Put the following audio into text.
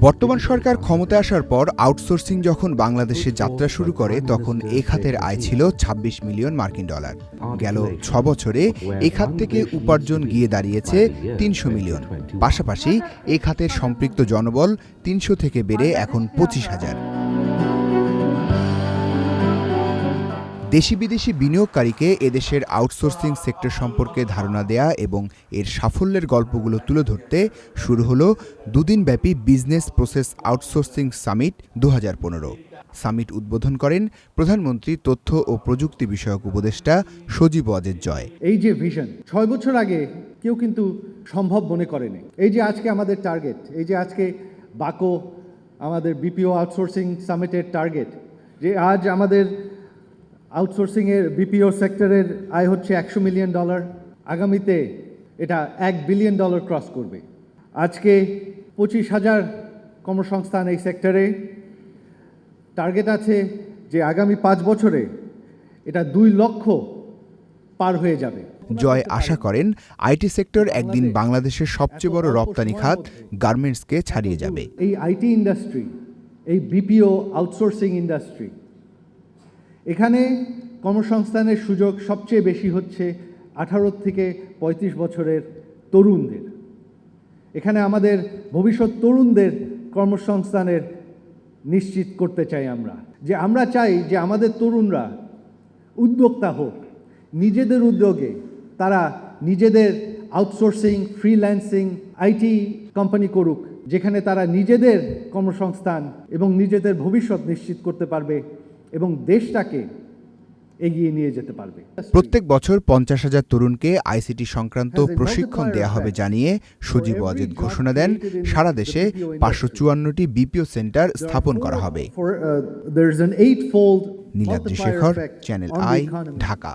বর্তমান সরকার ক্ষমতায় আসার পর আউটসোর্সিং যখন বাংলাদেশে যাত্রা শুরু করে, তখন এ খাতের আয় ছিল ২৬ মিলিয়ন মার্কিন ডলার। গেল ছ বছরে এ খাত থেকে উপার্জন গিয়ে দাঁড়িয়েছে তিনশো মিলিয়ন। পাশাপাশি এ খাতের সম্পৃক্ত জনবল তিনশো থেকে বেড়ে এখন পঁচিশ হাজার। দেশি বিদেশি বিনিয়োগকারীকে এদেশের আউটসোর্সিং সেক্টর সম্পর্কে ধারণা দেয়া এবং এর সাফল্যের গল্পগুলো তুলে ধরতে শুরু হলো দুদিনব্যাপী বিজনেস প্রসেস আউটসোর্সিং সামিট দু হাজার পনেরো। সামিট উদ্বোধন করেন প্রধানমন্ত্রী তথ্য ও প্রযুক্তি বিষয়ক উপদেষ্টা সজীব ওয়াজেদ জয়। এই যে ভিশন ছয় বছর আগে কেউ কিন্তু সম্ভব মনে করেনি। এই যে আজকে আমাদের টার্গেট এই যে আজকে বাকো আমাদের বিপিও আউটসোর্সিং সামিটের টার্গেট যে আজ আমাদের আউটসোর্সিংয়ের বিপিও সেক্টরের আয় হচ্ছে একশো মিলিয়ন ডলার। আগামীতে এটা এক বিলিয়ন ডলার ক্রস করবে। আজকে পঁচিশ হাজার কর্মসংস্থান এই সেক্টরে। টার্গেট আছে যে আগামী পাঁচ বছরে এটা দুই লক্ষ পার হয়ে যাবে। জয় আশা করেন আইটি সেক্টর একদিন বাংলাদেশের সবচেয়ে বড় রপ্তানি খাত গার্মেন্টসকে ছাড়িয়ে যাবে। এই আইটি ইন্ডাস্ট্রি এই বিপিও আউটসোর্সিং ইন্ডাস্ট্রি এখানে কর্মসংস্থানের সুযোগ সবচেয়ে বেশি হচ্ছে আঠারো থেকে পঁয়ত্রিশ বছরের তরুণদের। এখানে আমাদের ভবিষ্যৎ তরুণদের কর্মসংস্থানের নিশ্চিত করতে চাই আমরা। যে আমরা চাই যে আমাদের তরুণরা উদ্যোক্তা হোক, নিজেদের উদ্যোগে তারা নিজেদের আউটসোর্সিং, ফ্রিল্যান্সিং, আইটি কোম্পানি করুক, যেখানে তারা নিজেদের কর্মসংস্থান এবং নিজেদের ভবিষ্যৎ নিশ্চিত করতে পারবে এবং দেশটাকে এগিয়ে নিয়ে যেতে পারবে। প্রত্যেক বছর পঞ্চাশ হাজার তরুণকে আইসিটি সংক্রান্ত প্রশিক্ষণ দেয়া হবে জানিয়ে সজীব ওয়াজেদ ঘোষণা দেন সারা দেশে পাঁচশো চুয়ান্নটি বিপিও সেন্টার স্থাপন করা হবে। uh, Niladri Shekhar channel I Dhaka.